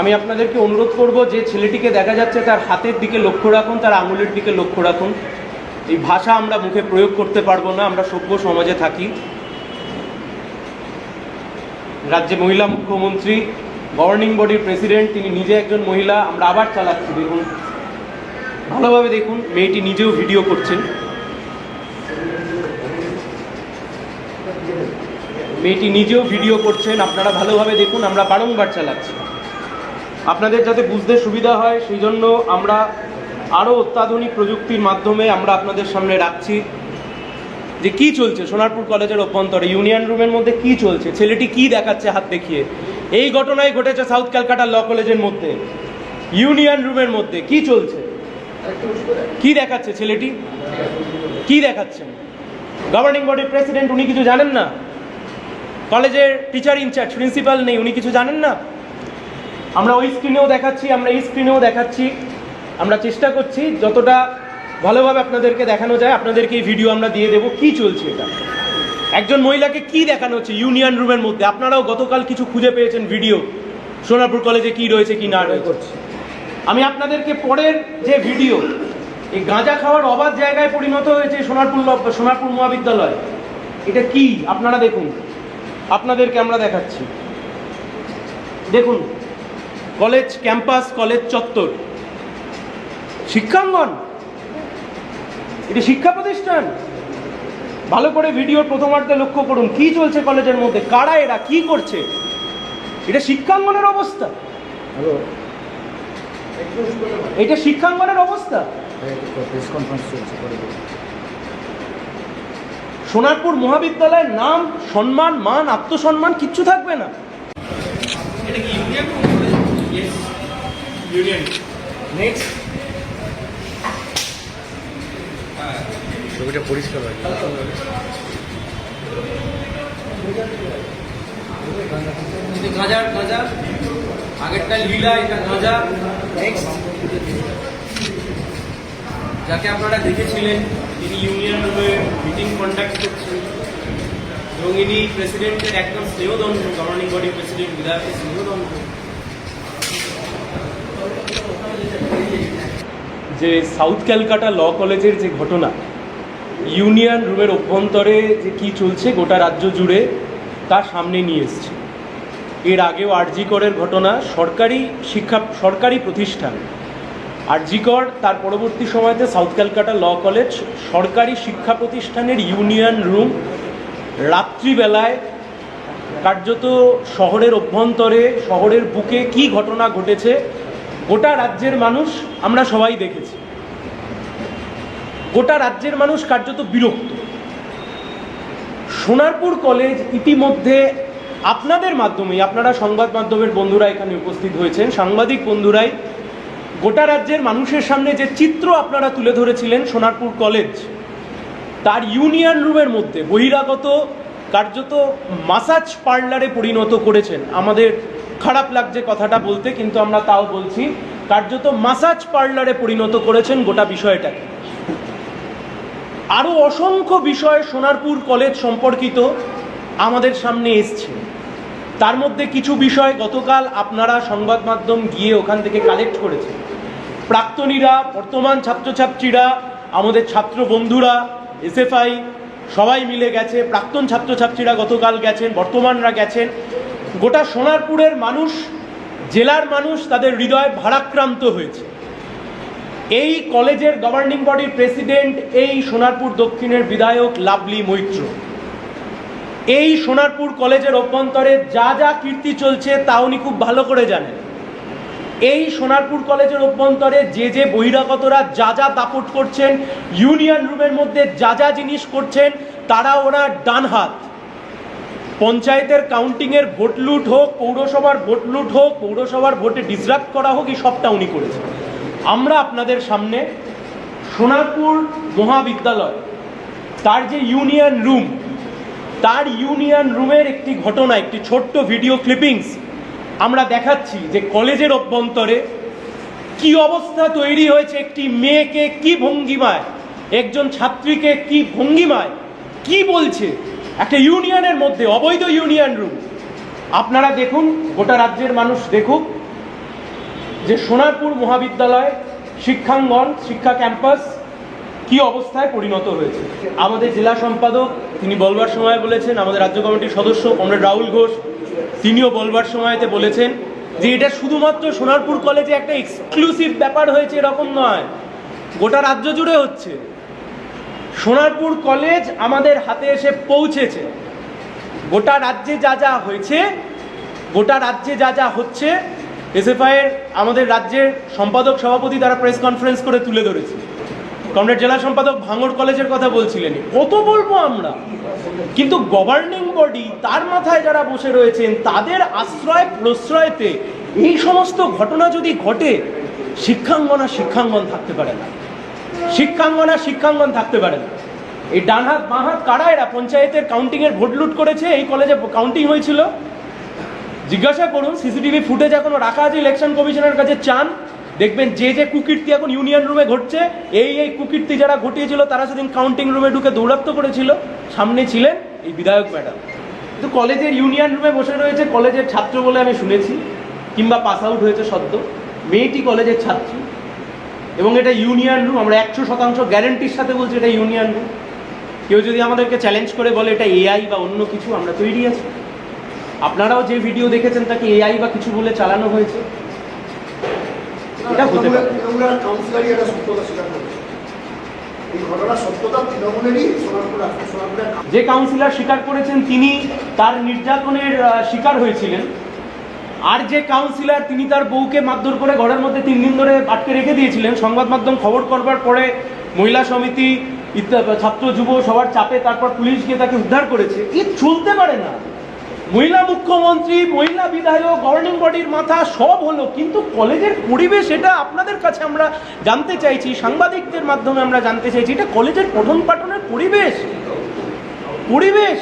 আমি আপনাদেরকে অনুরোধ করব, যে ছেলেটিকে দেখা যাচ্ছে তার হাতের দিকে লক্ষ্য রাখুন, তার আঙুলের দিকে লক্ষ্য রাখুন। এই ভাষা আমরা মুখে প্রয়োগ করতে পারব না, আমরা সভ্য সমাজে থাকি। রাজ্যে মহিলা মুখ্যমন্ত্রী গভর্নিং বডির প্রেসিডেন্ট তিনি নিজে একজন মহিলা, আমরা আবার চালাচ্ছি, দেখুন। ভালোভাবে দেখুন, মেয়েটি নিজেও ভিডিও করছেন। মেয়েটি নিজেও ভিডিও করছেন, আপনারা ভালোভাবে দেখুন, আমরা বারংবার চালাচ্ছি। আপনাদের যাতে বুঝতে সুবিধা হয় সেই জন্য আমরা আরও অত্যাধুনিক প্রযুক্তির মাধ্যমে আমরা আপনাদের সামনে রাখছি। যে কি চলছে? সোনারপুর কলেজের অভ্যন্তরে, ইউনিয়ন রুমের মধ্যে কি চলছে? ছেলেটি কি দেখাচ্ছে হাত দেখিয়ে? এই ঘটনাই ঘটেছে সাউথ ক্যালকাটা ল কলেজের মধ্যে। ইউনিয়ন রুমের মধ্যে কি চলছে? কি দেখাচ্ছে ছেলেটি? কি দেখাচ্ছেন? গভর্নিং বডির প্রেসিডেন্ট উনি কিছু জানেন না? কলেজের টিচার ইনচার্জ প্রিন্সিপাল নেই, উনি কিছু জানেন না? আমরা ওই স্ক্রিনেও দেখাচ্ছি আমরা এই স্ক্রিনেও দেখাচ্ছি। আমরা চেষ্টা করছি যতটা ভালোভাবে আপনাদেরকে দেখানো যায় আপনাদেরকে এই ভিডিও আমরা দিয়ে দেবো কি চলছে এটা। একজন মহিলাকে কি দেখানো হচ্ছে ইউনিয়ন রুমের মধ্যে? আপনারাও গতকাল কিছু খুঁজে পেয়েছেন ভিডিও সোনারপুর কলেজে কি রয়েছে কি না রয়েছে। আমি আপনাদেরকে পরের যে ভিডিও এই গাঁজা খাওয়ার অবাধ জায়গায় পরিণত হয়েছে সোনারপুর সোনারপুর মহাবিদ্যালয়। এটা কি? আপনারা দেখুন। আপনাদেরকে আমরা দেখাচ্ছি। দেখুন কলেজ ক্যাম্পাস, কলেজ চত্বর। শিক্ষাঙ্গন। এটা শিক্ষা প্রতিষ্ঠান। ভালো করে ভিডিওর প্রথমার্ধে লক্ষ্য করুন, কি চলছে কলেজের মধ্যে? কারা এরা? কি করছে? এটা শিক্ষাঙ্গনের অবস্থা। এটা শিক্ষাঙ্গনের অবস্থা। সোনারপুর মহাবিদ্যালয়ের নাম, সম্মান, মান, আত্মসম্মান কিচ্ছু থাকবে না। নেক্সট ছবিটা পরিষ্কার হয় গাঁজার গাঁজা আগেরটা লীলা এটা গাঁজা। নেক্সট যাকে আপনারা দেখেছিলেন তিনি ইউনিয়ন রুমে মিটিং কন্ডাক্ট করছেন। এবং ইনি প্রেসিডেন্টের একদম স্নেহদণ্ড গভর্নিং বডি প্রেসিডেন্ট বিধায়কের স্নেহদণ্ড যে সাউথ ক্যালকাটা ল কলেজের যে ঘটনা, ইউনিয়ন রুমের অভ্যন্তরে যে কি চলছে গোটা রাজ্য জুড়ে তার সামনে নিয়ে এসছে। এর আগেও আরজিকরের ঘটনা, সরকারি শিক্ষা, সরকারি প্রতিষ্ঠান আরজিকর তার পরবর্তী সময়তে সাউথ ক্যালকাটা ল কলেজ সরকারি শিক্ষা প্রতিষ্ঠানের ইউনিয়ন রুম রাত্রিবেলায় কার্যত শহরের অভ্যন্তরে, শহরের বুকে কি ঘটনা ঘটেছে গোটা রাজ্যের মানুষ আমরা সবাই দেখেছি। গোটা রাজ্যের মানুষ কার্যত বিরক্ত। সোনারপুর কলেজ ইতিমধ্যে আপনাদের মাধ্যমেই, আপনারা সংবাদ মাধ্যমের বন্ধুরা এখানে উপস্থিত হয়েছেন, সাংবাদিক বন্ধুরাই গোটা রাজ্যের মানুষের সামনে যে চিত্র আপনারা তুলে ধরেছিলেন সোনারপুর কলেজ, তার ইউনিয়ন রুমের মধ্যে বহিরাগত কার্যত মাসাজ পার্লারে পরিণত করেছেন আমাদের খারাপ লাগছে কথাটা বলতে, কিন্তু আমরা তাও বলছি, কার্যত মাসাজ পার্লারে পরিণত করেছেন গোটা বিষয়টাকে। আরও অসংখ্য বিষয় সোনারপুর কলেজ সম্পর্কিত আমাদের সামনে এসছে। তার মধ্যে কিছু বিষয় গতকাল আপনারা সংবাদ মাধ্যম গিয়ে ওখান থেকে কালেক্ট করেছেন। প্রাক্তনীরা, বর্তমান ছাত্রছাত্রীরা, আমাদের ছাত্র বন্ধুরা, এসএফআই, সবাই মিলে গেছে। প্রাক্তন ছাত্রছাত্রীরা গতকাল গেছেন, বর্তমানরা গেছেন। গোটা সোনারপুরের মানুষ, জেলার মানুষ তাদের হৃদয় ভারাক্রান্ত হয়েছে। এই কলেজের গভর্নিং বডির প্রেসিডেন্ট এই সোনারপুর দক্ষিণের বিধায়ক লাভলি মৈত্র। এই সোনারপুর কলেজের অভ্যন্তরে যা যা কীর্তি চলছে তা উনি খুব ভালো করে জানেন। এই সোনারপুর কলেজের অভ্যন্তরে যে যে বহিরাগতরা যা যা দাপট করছেন, ইউনিয়ন রুমের মধ্যে যা যা জিনিস করছেন, তারা ওরা ডান হাত পঞ্চায়েতের কাউন্টিংয়ের ভোট লুট হোক, পৌরসভার ভোট লুট হোক, পৌরসভার ভোটে ডিসরাপ্ট করা হোক, এই সবটা উনি করেছেন। আমরা আপনাদের সামনে সোনারপুর মহাবিদ্যালয়, তার যে ইউনিয়ন রুম তার ইউনিয়ন রুমের একটি ঘটনা, একটি ছোট্ট ভিডিও ক্লিপিংস আমরা দেখাচ্ছি যে কলেজের অভ্যন্তরে কি অবস্থা তৈরি হয়েছে, একটি মেয়েকে কি ভঙ্গিমায়, একজন ছাত্রীকে কি ভঙ্গিমায়, কি বলছে একটা ইউনিয়নের মধ্যে, অবৈধ ইউনিয়ন রুম। আপনারা দেখুন, গোটা রাজ্যের মানুষ দেখুক, যে সোনারপুর মহাবিদ্যালয়, শিক্ষাঙ্গন, শিক্ষা ক্যাম্পাস কি অবস্থায় পরিণত হয়েছে। আমাদের জেলা সম্পাদক, তিনি বলবার সময় বলেছেন, আমাদের রাজ্য কমিটির সদস্য কমরেড রাহুল ঘোষ, তিনিও বলবার সময়তে বলেছেন যে এটা শুধুমাত্র সোনারপুর কলেজে একটা এক্সক্লুসিভ ব্যাপার হয়েছে, এরকম নয়। গোটা রাজ্য জুড়ে হচ্ছে। সোনারপুর কলেজ আমাদের হাতে এসে পৌঁছেছে। গোটা রাজ্যে যা যা হয়েছে, গোটা রাজ্যে যা যা হচ্ছে এসএফআই এর আমাদের রাজ্যের সম্পাদক সভাপতি তারা প্রেস কনফারেন্স করে তুলে ধরেছে। কমরেড জেলা সম্পাদক ভাঙড় কলেজের কথা বলছিলেন। কত বলব আমরা? কিন্তু গভর্নিং বডি তার মাথায় যারা বসে রয়েছেন, তাদের আশ্রয় প্রশ্রয়তে এই সমস্ত ঘটনা যদি ঘটে, শিক্ষাঙ্গনা শিক্ষাঙ্গন থাকতে পারে না। শিক্ষাঙ্গনা শিক্ষাঙ্গন থাকতে পারে না। এই ডান হাত কারা? এরা পঞ্চায়েতের কাউন্টিংয়ের ভোট লুট করেছে। এই কলেজে কাউন্টিং হয়েছিল। জিজ্ঞাসা করুন সিসিটিভি ফুটেজ এখনও রাখা আছে? ইলেকশন কমিশনের কাছে চান। দেখবেন যে যে কুকীর্তি এখন ইউনিয়ন রুমে ঘটছে, এই এই কুকীর্তি যারা ঘটিয়েছিল, তারা সেদিন কাউন্টিং রুমে ঢুকে দৌরাত্ম করেছিল। সামনে ছিলেন এই বিধায়ক ম্যাডাম। কিন্তু কলেজের ইউনিয়ন রুমে বসে রয়েছে কলেজের ছাত্র বলে আমি শুনেছি, কিংবা পাস আউট হয়েছে সদ্য। মেয়েটি কলেজের ছাত্রী। এবং এটা ইউনিয়ন রুম আমরা একশো শতাংশ গ্যারেন্টির সাথে বলছি এটা ইউনিয়ন রুম। কেউ যদি আমাদেরকে চ্যালেঞ্জ করে বলে এটা এআই বা অন্য কিছু আমরা তৈরি আছি। আপনারাও যে ভিডিও দেখেছেন তাকে এআই বা কিছু বলে চালানো হয়েছে। এটা হতে পারে। যে কাউন্সিলর স্বীকার করেছেন তিনি তার নির্যাতনের শিকার হয়েছিলেন। আর যে কাউন্সিলর তিনি তার বউকে মারধর করে ঘরের মধ্যে তিন দিন ধরে আটকে রেখে দিয়েছিলেন। সংবাদ মাধ্যম খবর করবার পরে মহিলা সমিতি ছাত্র, যুব সবার চাপে তারপর পুলিশ গিয়ে তাকে উদ্ধার করেছে। এ চলতে পারে না। মহিলা মুখ্যমন্ত্রী, মহিলা বিধায়ক গভর্নিং বডির মাথা সব হলো। কিন্তু কলেজের পরিবেশ, এটা আপনাদের কাছে আমরা জানতে চাইছি, সাংবাদিকদের মাধ্যমে আমরা জানতে চাইছি, এটা কলেজের পঠন পাঠনের পরিবেশ। পরিবেশ।